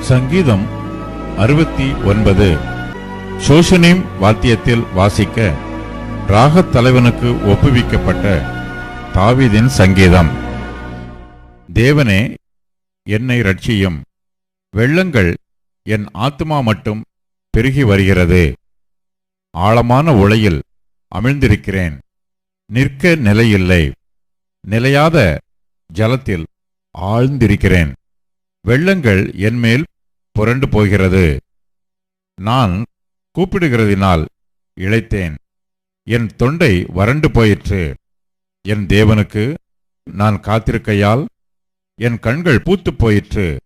சங்கீதம் அறுபத்தி ஒன்பது. சோஷனிம் வாத்தியத்தில் வாசிக்க ராகத் தலைவனுக்கு ஒப்புவிக்கப்பட்ட தாவிதின் சங்கீதம். தேவனே என்னை ரட்சியும் வெள்ளங்கள் என் ஆத்மா மட்டும் பெருகி வருகிறது. ஆழமான உளையில் அமிழ்ந்திருக்கிறேன். நிற்க நிலையில்லை. நிலையாத ஜலத்தில் ஆழ்ந்திருக்கிறேன். வெள்ளங்கள் என்மேல் புரண்டு போகிறது. நான் கூப்பிடுகிறதினால் இழைத்தேன். என் தொண்டை வறண்டு போயிற்று. என் தேவனுக்கு நான் காத்திருக்கையால் என் கண்கள் பூத்துப் போயிற்று.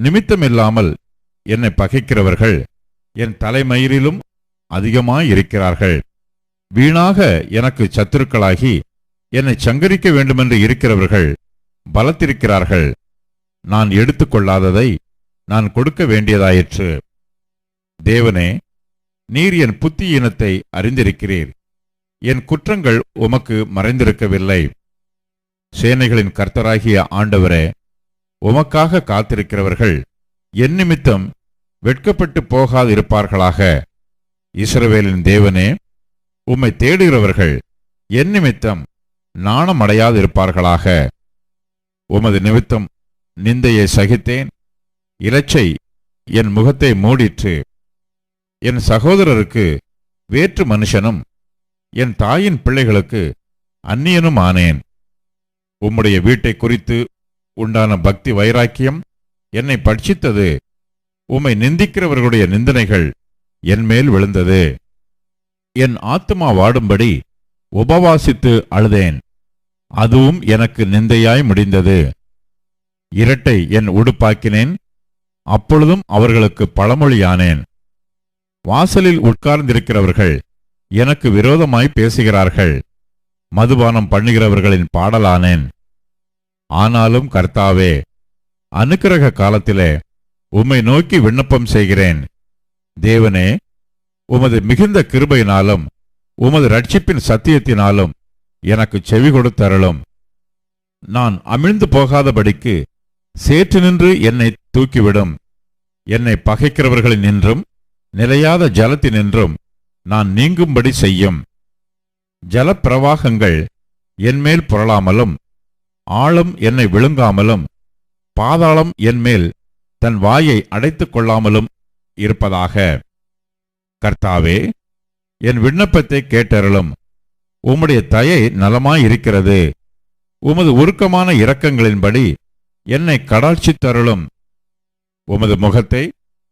நிமித்தமில்லாமல் என்னை பகைக்கிறவர்கள் என் தலைமயிரிலும் அதிகமாயிருக்கிறார்கள். வீணாக எனக்கு சத்துருக்களாகி என்னை சங்கரிக்க வேண்டுமென்று இருக்கிறவர்கள் பலத்திருக்கிறார்கள். நான் எடுத்துக்கொள்ளாததை நான் கொடுக்க வேண்டியதாயிற்று. தேவனே நீர் என் புத்தி இனத்தை அறிந்திருக்கிறீர். என் குற்றங்கள் உமக்கு மறைந்திருக்கவில்லை. சேனைகளின் கர்த்தராகிய ஆண்டவரே உமக்காக காத்திருக்கிறவர்கள் என் நிமித்தம் வெட்கப்பட்டு போகாதிருப்பார்களாக. இஸ்ரவேலின் தேவனே உம்மை தேடுகிறவர்கள் என் நிமித்தம் நாணமடையாதிருப்பார்களாக. உமது நிமித்தம் நிந்தையை சகித்தேன் இலச்சை என் முகத்தை மூடிற்று. என் சகோதரருக்கு வேற்று மனுஷனும் என் தாயின் பிள்ளைகளுக்கு அந்நியனும் ஆனேன். உம்முடைய வீட்டை குறித்து உண்டான பக்தி வைராக்கியம் என்னை பட்சித்தது. உம்மை நிந்திக்கிறவர்களுடைய நிந்தனைகள் என் மேல் விழுந்தது. என் ஆத்துமா வாடும்படி உபவாசித்து அழுதேன். அதுவும் எனக்கு நிந்தையாய் முடிந்தது. இரட்டை என் உடுப்பாக்கினேன். அப்பொழுதும் அவர்களுக்கு பழமொழியானேன். வாசலில் உட்கார்ந்திருக்கிறவர்கள் எனக்கு விரோதமாய் பேசுகிறார்கள். மதுபானம் பண்ணுகிறவர்களின் பாடலானேன். ஆனாலும் கர்த்தாவே அனுக்கிரக காலத்திலே உம்மை நோக்கி விண்ணப்பம் செய்கிறேன். தேவனே உமது மிகுந்த கிருபையினாலும் உமது ரட்சிப்பின் சத்தியத்தினாலும் எனக்கு செவி கொடுத்தருளும். நான் அமிழ்ந்து போகாதபடிக்கு சேற்று நின்று என்னை தூக்கிவிடும். என்னை பகைக்கிறவர்களின் நின்றும் நிலையாத ஜலத்தினின்றும் நான் நீங்கும்படி செய்யும். ஜலப்பிரவாகங்கள் என்மேல் புரளாமலும் ஆழம் என்னை விழுங்காமலும் பாதாளம் என்மேல் தன் வாயை அடைத்துக் கொள்ளாமலும் இருப்பதாக. கர்த்தாவே என் விண்ணப்பத்தை கேட்டருளும். உம்முடைய தயை நலமாயிருக்கிறது. உமது உருக்கமான இரக்கங்களின்படி என்னை கடாட்சித்தருளும். உமது முகத்தை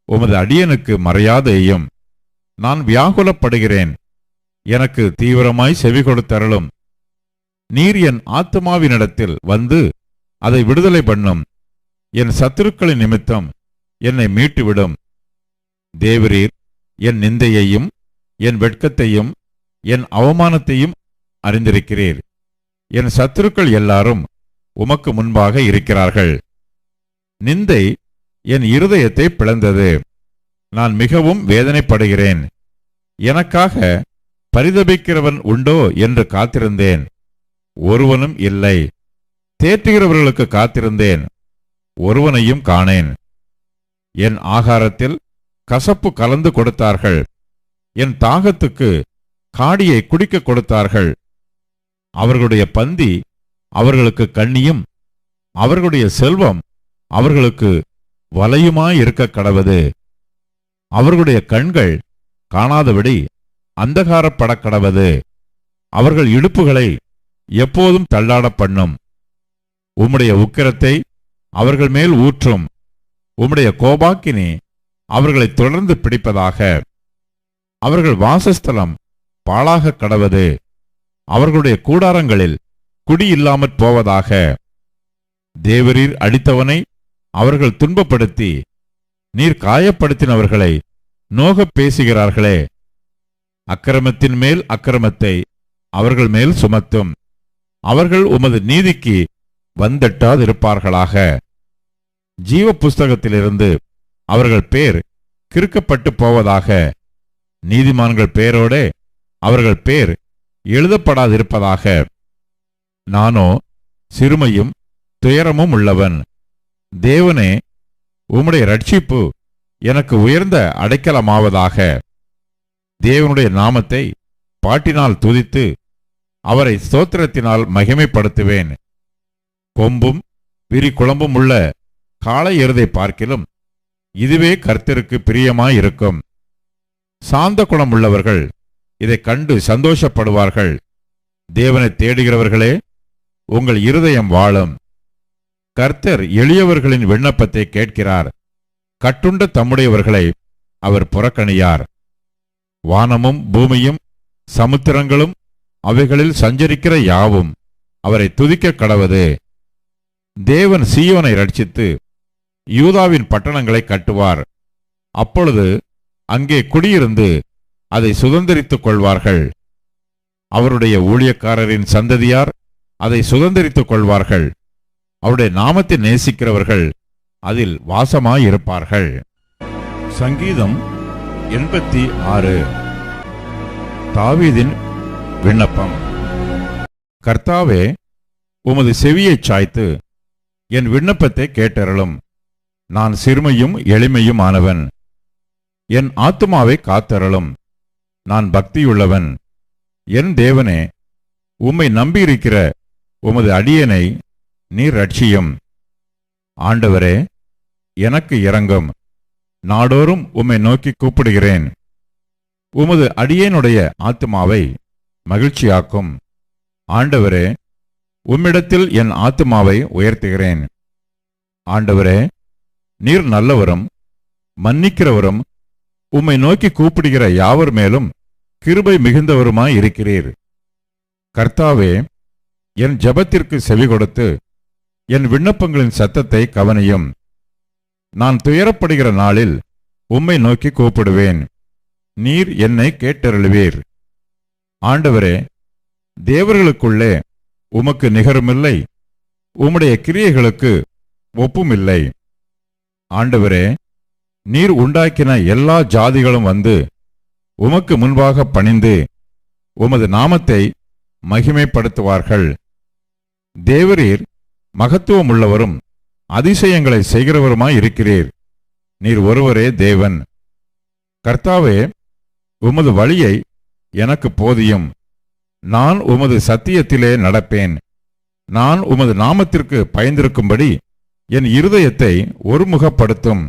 உமது அடியனுக்கு மறையாதேயும் நான் வியாகுலப்படுகிறேன். எனக்கு தீவிரமாய் செவி கொடுத்தருளும் நீர் என் ஆத்மாவினிடத்தில் வந்து அதை விடுதலை பண்ணும். என் சத்துருக்களின் நிமித்தம் என்னை மீட்டுவிடும். தேவரீர் என் நிந்தையையும் என் வெட்கத்தையும் என் அவமானத்தையும் அறிந்திருக்கிறீர். என் சத்துருக்கள் எல்லாரும் உமக்கு முன்பாக இருக்கிறார்கள். நிந்தை என் இருதயத்தை பிளந்தது. நான் மிகவும் வேதனைப்படுகிறேன். எனக்காக பரிதபிக்கிறவன் உண்டோ என்று காத்திருந்தேன். ஒருவனும் இல்லை. தேற்றுகிறவர்களுக்கு காத்திருந்தேன். ஒருவனையும் காணேன். என் ஆகாரத்தில் கசப்பு கலந்து கொடுத்தார்கள். என் தாகத்துக்கு காடியை குடிக்க கொடுத்தார்கள். அவர்களுடைய பந்தி அவர்களுக்கு கண்ணியும் அவர்களுடைய செல்வம் அவர்களுக்கு வலையுமாயிருக்க கடவது. அவர்களுடைய கண்கள் காணாதபடி அந்தகாரப்பட கடவது. அவர்கள் இடுப்புகளை எப்போதும் தள்ளாடப் பண்ணும். உம்முடைய உக்கிரத்தை அவர்கள் மேல் ஊற்றும். உம்முடைய கோபாக்கினி அவர்களை தொடர்ந்து பிடிப்பதாக. அவர்கள் வாசஸ்தலம் பாழாக கடவது. அவர்களுடைய கூடாரங்களில் குடியில்லாமற் போவதாக. தேவரீர் அடித்தவனை அவர்கள் துன்பப்படுத்தி நீர் காயப்படுத்தினவர்களை நோகப் பேசுகிறார்களே. அக்கிரமத்தின் மேல் அக்கிரமத்தை அவர்கள் மேல் சுமத்தும். அவர்கள் உமது நீதிக்கு வந்தெட்டாதிருப்பார்களாக. ஜீவ புஸ்தகத்திலிருந்து அவர்கள் பேர் கிறுக்கப்பட்டு போவதாக நீதிமான்கள் பேரோடே அவர்கள் பேர் எழுதப்படாதிருப்பதாக நானோ சிறுமையும் துயரமும் உள்ளவன். தேவனே உம்முடைய ரட்சிப்பு எனக்கு உயர்ந்த அடைக்கலமாவதாக. தேவனுடைய நாமத்தை பாட்டினால் துதித்து அவரை ஸ்தோத்திரத்தினால் மகிமைப்படுத்துவேன். கொம்பும் விரிகுழம்பும் உள்ள காளை எருதை பார்க்கிலும் இதுவே கர்த்தருக்கு பிரியமாயிருக்கும். சாந்த குணமுள்ளவர்கள் இதைக் கண்டு சந்தோஷப்படுவார்கள். தேவனை தேடுகிறவர்களே உங்கள் இருதயம் வாழும். கர்த்தர் எளியவர்களின் விண்ணப்பத்தை கேட்கிறார். கட்டுண்ட தம்முடையவர்களை அவர் புறக்கணியார். வானமும் பூமியும் சமுத்திரங்களும் அவைகளில் சஞ்சரிக்கிற யாவும் அவரை துதிக்க கடவது. தேவன் சீயோனை ரட்சித்து யூதாவின் பட்டணங்களை கட்டுவார். அப்பொழுது அங்கே குடியிருந்து அதை சுதந்தரித்துக் கொள்வார்கள். அவருடைய ஊழியக்காரரின் சந்ததியார் அதை சுதந்தரித்துக் கொள்வார்கள். அவருடைய நாமத்தை நேசிக்கிறவர்கள் அதில் வாசமாயிருப்பார்கள். சங்கீதம் எண்பத்தி ஆறு தாவீதின் விண்ணப்பம். கர்த்தாவே உமது செவியைச் சாய்த்து என் விண்ணப்பத்தை கேட்டருளும். நான் சிறுமையும் எளிமையும் ஆனவன் என் ஆத்துமாவை காத்தரலும் நான் பக்தியுள்ளவன். என் தேவனே உம்மை நம்பியிருக்கிற உமது அடியனை நீர் ரட்சியும் ஆண்டவரே எனக்கு இறங்கும் நாடோறும் உம்மை நோக்கி கூப்பிடுகிறேன். உமது அடியேனுடைய ஆத்துமாவை மகிழ்ச்சியாக்கும். ஆண்டவரே உம்மிடத்தில் என் ஆத்துமாவை உயர்த்துகிறேன். ஆண்டவரே நீர் நல்லவரும் மன்னிக்கிறவரும் உம்மை நோக்கி கூப்பிடுகிற யாவர் மேலும் கிருபை மிகுந்தவருமாய் இருக்கிறீர். கர்த்தாவே என் ஜபத்திற்கு செவி கொடுத்து என் விண்ணப்பங்களின் சத்தத்தை கவனியும். நான் துயரப்படுகிற நாளில் உம்மை நோக்கி கூப்பிடுவேன். நீர் என்னை கேட்டருளுவீர். ஆண்டவரே தேவர்களுக்குள்ளே உமக்கு நிகருமில்லை. உம்முடைய கிரியைகளுக்கு ஒப்புமில்லை. ஆண்டவரே நீர் உண்டாக்கின எல்லா ஜாதிகளும் வந்து உமக்கு முன்பாக பணிந்து உமது நாமத்தை மகிமைப்படுத்துவார்கள். தேவரீர் மகத்துவமுள்ளவரும் அதிசயங்களை செய்கிறவருமாய் இருக்கிறீர். நீர் ஒருவரே தேவன். கர்த்தாவே உமது வழியை எனக்கு போதியும். நான் உமது சத்தியத்திலே நடப்பேன். நான் உமது நாமத்திற்கு பயந்திருக்கும்படி என் இருதயத்தை ஒருமுகப்படுத்தும்.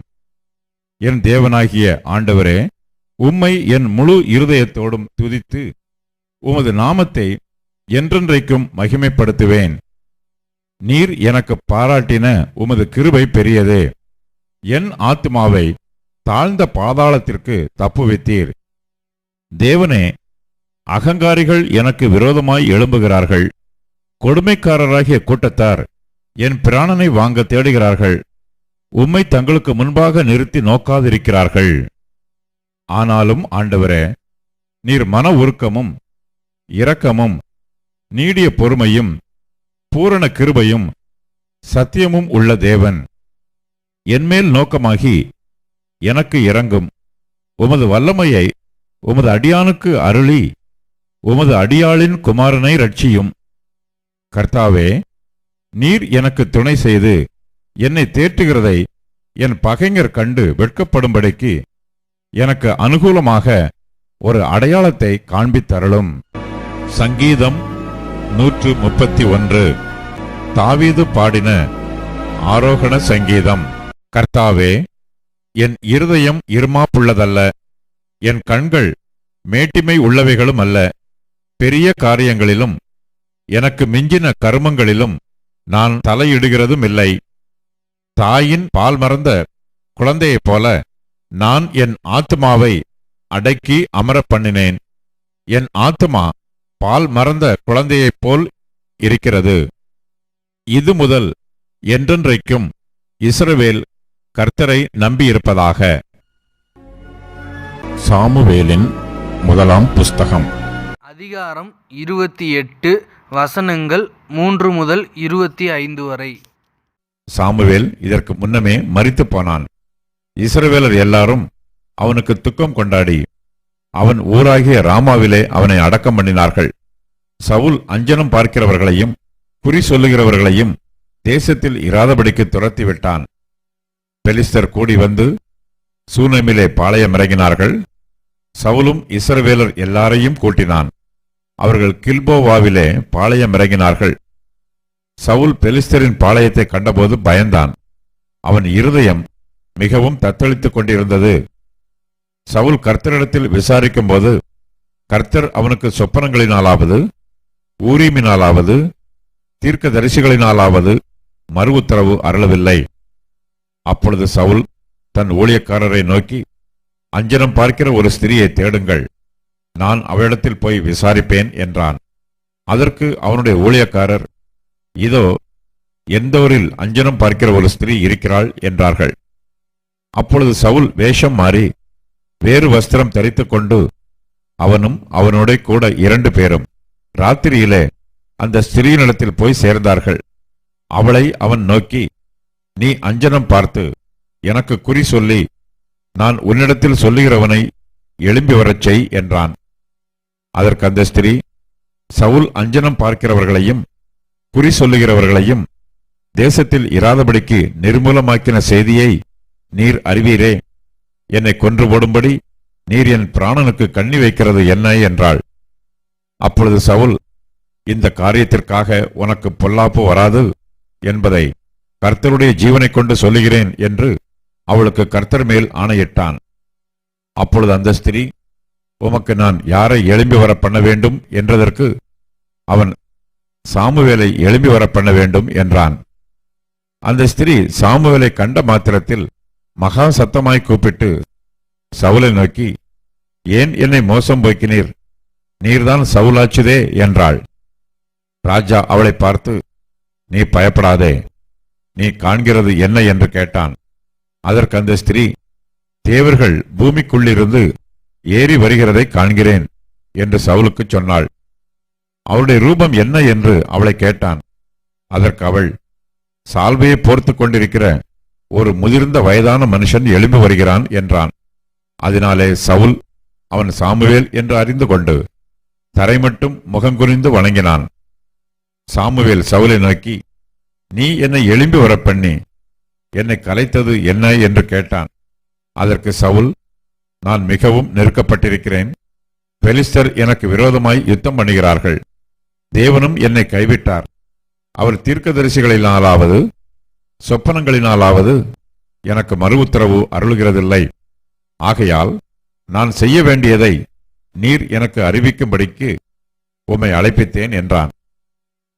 என் தேவனாகிய ஆண்டவரே உம்மை என் முழு இருதயத்தோடும் துதித்து உமது நாமத்தை என்றென்றைக்கும் மகிமைப்படுத்துவேன். நீர் எனக்கு பாராட்டின உமது கிருபை பெரியது. என் ஆத்மாவை தாழ்ந்த பாதாளத்திற்கு தப்புவித்தீர். தேவனே அகங்காரிகள் எனக்கு விரோதமாய் எழும்புகிறார்கள். கொடுமைக்காரராகிய கூட்டத்தார் என் பிராணனை வாங்க தேடுகிறார்கள். உம்மை தங்களுக்கு முன்பாக நிறுத்தி நோக்காதிருக்கிறார்கள். ஆனாலும் ஆண்டவரே நீர் மன உருக்கமும் இரக்கமும் நீடிய பொறுமையும் பூரண கிருபையும் சத்தியமும் உள்ள தேவன். என்மேல் நோக்கமாகி எனக்கு இறங்கும் உமது வல்லமையை உமது அடியானுக்கு அருளி உமது அடியாளின் குமாரனை ரட்சியும் கர்த்தாவே நீர் எனக்கு துணை செய்து என்னை தேற்றுகிறதை என் பகைஞர் கண்டு வெட்கப்படும்படிக்கு எனக்கு அனுகூலமாக ஒரு அடையாளத்தை காண்பித்தரலும் சங்கீதம் நூற்று முப்பத்தி ஒன்று. தாவீது பாடின ஆரோகண சங்கீதம். கர்த்தாவே என் இருதயம் இருமாப்புள்ளதல்ல. என் கண்கள் மேட்டிமை உள்ளவைகளும் அல்ல. பெரிய காரியங்களிலும் எனக்கு மிஞ்சின கருமங்களிலும் நான் தலையிடுகிறதும் இல்லை தாயின் பால் மறந்த குழந்தையைப் போல நான் என் ஆத்துமாவை அடக்கி அமரப் பண்ணினேன் என் ஆத்துமா பால் மறந்த குழந்தையைப் போல் இருக்கிறது. இது முதல் என்றென்றைக்கும் இஸ்ரவேல் கர்த்தரை நம்பியிருப்பதாக. சாமுவேலின் முதலாம் புஸ்தகம். அதிகாரம் இருபத்தி எட்டு வசனங்கள் மூன்று முதல் இருபத்தி ஐந்து வரை. சாமுவேல் இதற்கு முன்னமே மறித்து போனான். இஸ்ரவேலர் எல்லாரும் அவனுக்கு துக்கம் கொண்டாடி அவன் ஊராகிய ராமாவிலே அவனை அடக்கம் பண்ணினார்கள். சவுல் அஞ்சனம் பார்க்கிறவர்களையும் குறி சொல்லுகிறவர்களையும் தேசத்தில் இராதபடிக்கு துரத்தி விட்டான். பெலிஸ்தர் கூடி வந்து சூனமிலே பாளையம் இறங்கினார்கள் சவுலும் இஸ்ரவேலர் எல்லாரையும் கூட்டினான். அவர்கள் கில்போவாவிலே பாளையம் இறங்கினார்கள். சவுல் பெலிஸ்தரின் பாளையத்தை கண்டபோது பயந்தான். அவன் இருதயம் மிகவும் தத்தளித்துக் கொண்டிருந்தது. சவுல் கர்த்தரிடத்தில் விசாரிக்கும்போது கர்த்தர் அவனுக்கு சொப்பனங்களினாலாவது ஊரீமினாலாவது தீர்க்க தரிசிகளினாலாவது மறு உத்தரவு அருளவில்லை. அப்பொழுது சவுல் தன் ஊழியக்காரரை நோக்கி அஞ்சனம் பார்க்கிற ஒரு ஸ்திரியை தேடுங்கள். நான் அவளிடத்தில் போய் விசாரிப்பேன் என்றான். அதற்கு அவனுடைய ஊழியக்காரர் இதோ எந்தோரில் அஞ்சனம் பார்க்கிற ஒரு ஸ்திரீ இருக்கிறாள் என்றார்கள். அப்பொழுது சவுல் வேஷம் மாறி வேறு வஸ்திரம் தரித்து கொண்டு அவனும் அவனோட கூட இரண்டு பேரும் ராத்திரியிலே அந்த ஸ்திரீனிடத்தில் போய் சேர்ந்தார்கள். அவளை அவன் நோக்கி நீ அஞ்சனம் பார்த்து எனக்கு குறி சொல்லி நான் உன்னிடத்தில் சொல்லுகிறவனை எழும்பி வரச் செய் என்றான். அதற்கு அந்த ஸ்திரீ சவுல் அஞ்சனம் பார்க்கிறவர்களையும் குறி சொல்லுகிறவர்களையும் தேசத்தில் இராதபடிக்கு நிர்மூலமாக்கின செய்தியை நீர் அறிவீரே. என்னை கொன்று போடும்படி நீர் என் பிராணனுக்கு கண்ணி வைக்கிறது என்ன என்றாள். அப்பொழுது சவுல் இந்த காரியத்திற்காக உனக்கு பொல்லாப்பு வராது என்பதை கர்த்தருடைய ஜீவனை கொண்டு சொல்லுகிறேன் என்று அவளுக்கு கர்த்தர் மேல் ஆணையிட்டான். அப்பொழுது அந்த ஸ்திரீ உமக்கு நான் யாரை எழும்பி வர பண்ண வேண்டும் என்றதற்கு அவன் சாமுவேலை எழும்பி வர பண்ண வேண்டும் என்றான். அந்த ஸ்திரீ சாமுவேலை கண்ட மாத்திரத்தில் மகா சத்தமாய் கூப்பிட்டு சவுலை நோக்கி ஏன் என்னை மோசம் போக்கினீர்? நீர்தான் சவுலாச்சுதே என்றாள். ராஜா அவளை பார்த்து நீ பயப்படாதே நீ காண்கிறது என்ன? என்று கேட்டான். அதற்கு அந்த ஸ்திரீ தேவர்கள் பூமிக்குள்ளிருந்து ஏறி வருகிறதை காண்கிறேன் என்று சவுலுக்கு சொன்னாள். அவளுடைய ரூபம் என்ன என்று அவளை கேட்டான். அதற்கு அவள் சால்வையை போர்த்து கொண்டிருக்கிற ஒரு முதிர்ந்த வயதான மனுஷன் எழும்பி வருகிறான் என்றான். அதனாலே சவுல் அவன் சாமுவேல் என்று அறிந்து கொண்டு தரை மட்டும் முகங்குனிந்து வணங்கினான். சாமுவேல் சவுலை நோக்கி நீ என்னை எழும்பி வர பண்ணி என்னை கலைத்தது என்ன? என்று கேட்டான். அதற்கு சவுல் நான் மிகவும் நெருக்கப்பட்டிருக்கிறேன். பெலிஸ்டர் எனக்கு விரோதமாய் யுத்தம் பண்ணுகிறார்கள். தேவனும் என்னை கைவிட்டார். அவர் தீர்க்கதரிசிகளினாலாவது சொப்பனங்களினாலாவது எனக்கு மறு உத்தரவு அருளுகிறதில்லை. ஆகையால் நான் செய்ய வேண்டியதை நீர் எனக்கு அறிவிக்கும்படிக்கு உம்மை அழைப்பித்தேன் என்றான்.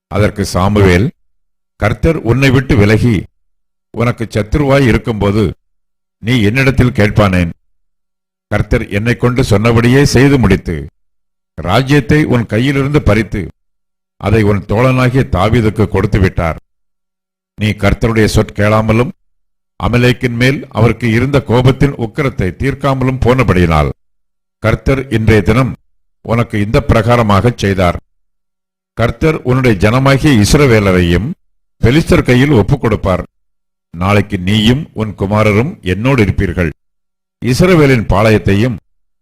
அதற்கு சாமுவேல் கர்த்தர் உன்னை விட்டு விலகி உனக்கு சத்துருவாய் இருக்கும்போது நீ என்னிடத்தில் கேட்பானேன்? கர்த்தர் என்னை கொண்டு சொன்னபடியே செய்து முடித்து ராஜ்யத்தை உன் கையிலிருந்து பறித்து அதை உன் தோழனாகிய தாவீதுக்கு கொடுத்து விட்டார் நீ கர்த்தருடைய சொற்கேளாமலும் அமலேக்கின் மேல் அவருக்கு இருந்த கோபத்தின் உக்கிரத்தை தீர்க்காமலும் போனபடியினால் கர்த்தர் இன்றைய தினம் உனக்கு இந்த பிரகாரமாகச் செய்தார். கர்த்தர் உன்னுடைய ஜனமாகிய இஸ்ரவேலரையும் பெலிஸ்தர் கையில் ஒப்புக் கொடுப்பார் நாளைக்கு நீயும் உன் குமாரரும் என்னோடு இருப்பீர்கள். இஸ்ரவேலின் பாளையத்தையும்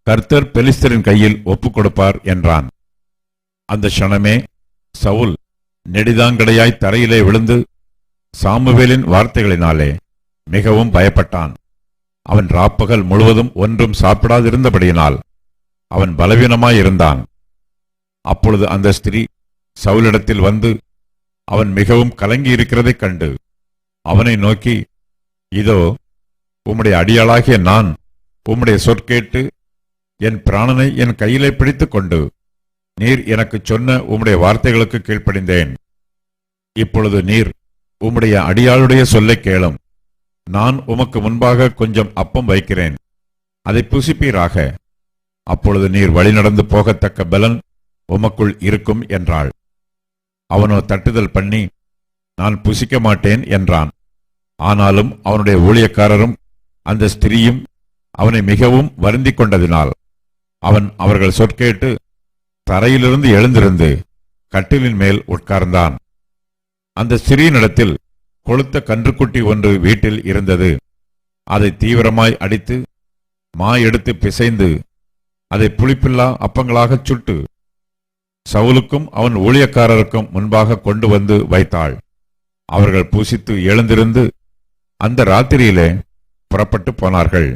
கர்த்தர் பெலிஸ்தரின் கையில் ஒப்புக் கொடுப்பார் என்றான். அந்த க்ஷணமே சவுல் நெடிதாங்கடையாய் தரையிலே விழுந்து சாமுவேலின் வார்த்தைகளினாலே மிகவும் பயப்பட்டான். அவன் ராப்பகல் முழுவதும் ஒன்றும் சாப்பிடாதிருந்தபடியினால் அவன் பலவீனமாயிருந்தான் அப்பொழுது அந்த ஸ்திரீ சவுலிடத்தில் வந்து அவன் மிகவும் கலங்கியிருக்கிறதைக் கண்டு அவனை நோக்கி இதோ உம்முடைய அடியாளாகிய நான் உம்முடைய சொற்கேட்டு என் பிராணனை என் கையிலே பிடித்துக் கொண்டு நீர் எனக்குச் சொன்ன உம்முடைய வார்த்தைகளுக்கு கீழ்ப்படிந்தேன். இப்பொழுது நீர் உம்முடைய அடியாளுடைய சொல்லைக் கேளும். நான் உமக்கு முன்பாக கொஞ்சம் அப்பம் வைக்கிறேன். அதை புசிப்பீராக. அப்பொழுது நீர் வழிநடந்து போகத்தக்க பலன் உமக்குள் இருக்கும் என்றாள். அவனோ தட்டுதல் பண்ணி நான் புசிக்க மாட்டேன் என்றான். ஆனாலும் அவனுடைய ஊழியக்காரரும் அந்த ஸ்திரீயும் அவனை மிகவும் வருந்திக் கொண்டதினால் அவன் அவர்கள் சொற்கேட்டு தரையிலிருந்து எழுந்திருந்து கட்டிலின் மேல் உட்கார்ந்தான். அந்த ஸ்திரீனிடத்தில் கொளுத்த கன்றுக்குட்டி ஒன்று வீட்டில் இருந்தது. அதை தீவிரமாய் அடித்து மா எடுத்து பிசைந்து அதை புளிப்பில்லா அப்பங்களாகச் சுட்டு சவுலுக்கும் அவன் ஊழியக்காரருக்கும் முன்பாக கொண்டு வந்து வைத்தாள். அவர்கள் பூசித்து எழுந்திருந்து அந்த ராத்திரியிலே புறப்பட்டு போனார்கள்.